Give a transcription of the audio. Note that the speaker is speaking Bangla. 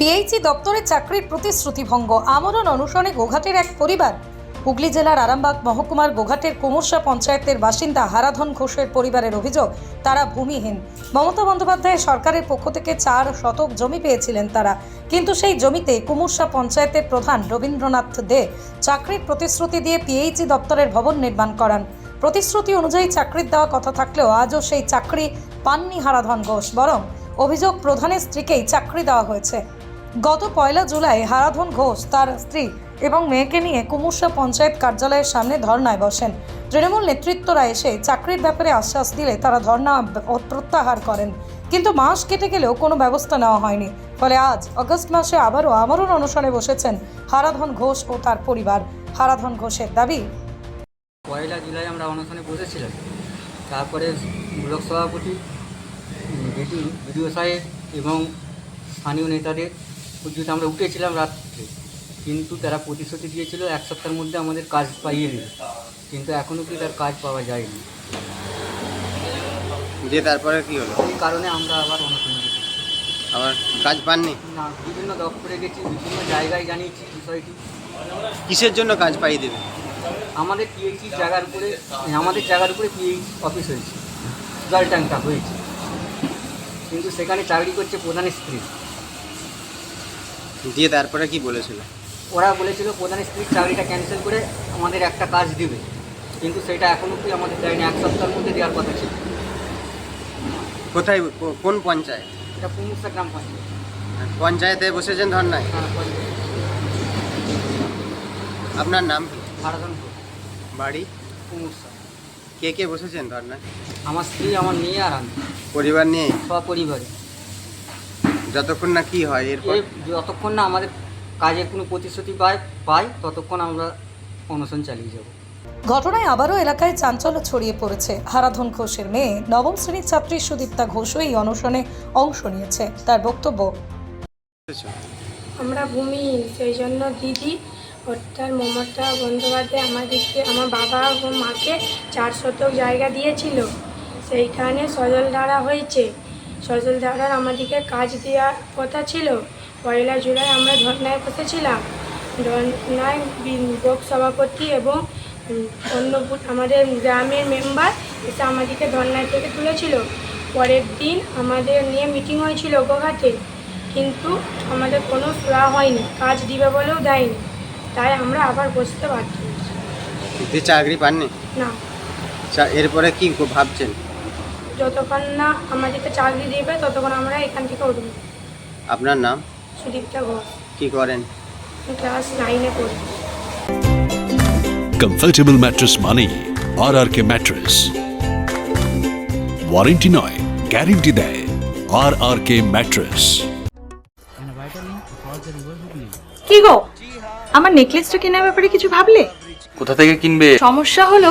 পিএইচি দপ্তরে চাকরির প্রতিশ্রুতি ভঙ্গ। আমরণ অনুসরণে গোঘাটের এক পরিবার। হুগলি জেলার আরামবাগ মহকুমার গোঘাটের কুমুরসা পঞ্চায়েতের বাসিন্দা হারাধন ঘোষের পরিবারের অভিযোগ, তারা ভূমিহীন। মমতা বন্দ্যোপাধ্যায় সরকারের পক্ষ থেকে চার শতক জমি পেয়েছিলেন তারা। কিন্তু সেই জমিতে কুমুরসা পঞ্চায়েতের প্রধান রবীন্দ্রনাথ দে চাকরির প্রতিশ্রুতি দিয়ে পিএইচি দপ্তরের ভবন নির্মাণ করান। প্রতিশ্রুতি অনুযায়ী চাকরির দেওয়া কথা থাকলেও আজও সেই চাকরি পাননি হারাধন ঘোষ। বরং অভিযোগ প্রধানের স্ত্রীকেই চাকরি দেওয়া হয়েছে। গত পয়লা জুলাই হারাধন ঘোষ তার স্ত্রী এবং মেয়েকে নিয়ে কুমুরসা পঞ্চায়েত কার্যালয়ের সামনে ধর্নায় বসেন। তৃণমূল নেতৃত্বরা এসে চাকরির ব্যাপারে আশ্বাস দিলে তারা ধর্না প্রত্যাহার করেন। কিন্তু মাস কেটে গেলেও কোনো ব্যবস্থা নেওয়া হয়নি। ফলে আজ অগস্ট মাসে আবারও আমরণ অনশনে বসেছেন হারাধন ঘোষ ও তার পরিবার। হারাধন ঘোষের দাবি, পয়লা জুলাই আমরা অনশনে বসেছিলাম। তারপরে ব্লক সভাপতি বিডিও সাহেব এবং স্থানীয় নেতাদের পর্যন্ত আমরা উঠেছিলাম রাত্রে। কিন্তু তারা প্রতিশ্রুতি দিয়েছিল এক সপ্তাহের মধ্যে আমাদের কাজ পাইয়ে দেবে। কিন্তু এখনও কি তার কাজ পাওয়া যায়নি। যে তারপরে কি হলো? এই কারণে আমরা আবার অনশনে আবার কাজ পাননি? না বিভিন্ন দপ্তরে গেছি বিভিন্ন জায়গায় জানিয়েছি বিষয়টি। কিসের জন্য কাজ পাইয়ে দেবে? আমাদের পিএইচি জায়গার উপরে আমাদের জায়গার উপরে পিএইচ অফিস হয়েছে। জল ট্যাঙ্কটা হয়েছে। কিন্তু সেখানে চাকরি করছে প্রধান স্ত্রী। দিয়ে তারপরে কি বলেছিল? ওরা বলেছিল প্রধানের স্ত্রীর চাকরিটা ক্যান্সেল করে আমাদের একটা কাজ দিবে। কিন্তু সেটা এখনও কি আমাদের দেয়নি এক সপ্তাহের মধ্যে দেওয়ার কথা ছিল। কোথায় কোন পঞ্চায়েত? এটা পুমুসা গ্রাম পঞ্চায়েত। পঞ্চায়েতে বসেছেন ধর্নায়? হ্যাঁ। আপনার নাম কি? বাড়ি? পুমুসা কে কে বসেছেন ধর্নায়? আমার স্ত্রী আমার মেয়ে আর আমি। পরিবার নিয়ে? সপরিবারে। যতক্ষণ না কি হয় এরপর যতক্ষণ না আমাদের কাজের কোনো প্রতিশ্রুতি পাই পাই ততক্ষণ আমরা অনশন চালিয়ে যাব। ঘটনায় আবারও এলাকায় চাঞ্চল্য ছড়িয়ে পড়েছে। হারাধন ঘোষের মেয়ে নবম শ্রেণির ছাত্রী সুদীপ্তা ঘোষও এই অনশনে অংশ নিয়েছে। তার বক্তব্য আমরা ভূমিহীন সেই জন্য দিদি অর্থাৎ মমতা বন্দ্যোপাধ্যায় আমাদেরকে আমার বাবা ও মাকে চার শতক জায়গা দিয়েছিল। সেইখানে সজল ধারা হয়েছে। সজল ধারার আমাদেরকে কাজ দেওয়ার কথা ছিল। পয়লা জুলাই আমরা ধর্নায় বসেছিলাম। ধর্নায় ব্লক সভাপতি এবং অন্য আমাদের গ্রামের মেম্বার এসে আমাদেরকে ধর্নায় থেকে তুলেছিল। পরের দিন আমাদের নিয়ে মিটিং হয়েছিল গোঘাটে। কিন্তু আমাদের কোনো সুরা হয়নি কাজ দিবে বলেও দেয়নি। তাই আমরা আবার বসতে পারছি চাকরি পাননি? না। এরপরে কি কো- ভাবছেন? যতক্ষণ না আমাদেরকে চাকরি দেবে ততক্ষণ আমরা এখান থেকে উঠব। আপনার নাম? সুদীপ্তা ঘোষ। কি করেন? ক্লাস নাইনে পড়ি। কমফর্টেবল ম্যাট্রেস মানেই R R K mattress warranty নয় গ্যারেন্টি দেয় আর আর কে ম্যাট্রেস কি গো? আমার নেকলেসটা কেনার ব্যাপারে কিছু ভাবলে? কোথা থেকে কিনবে? সমস্যা হলো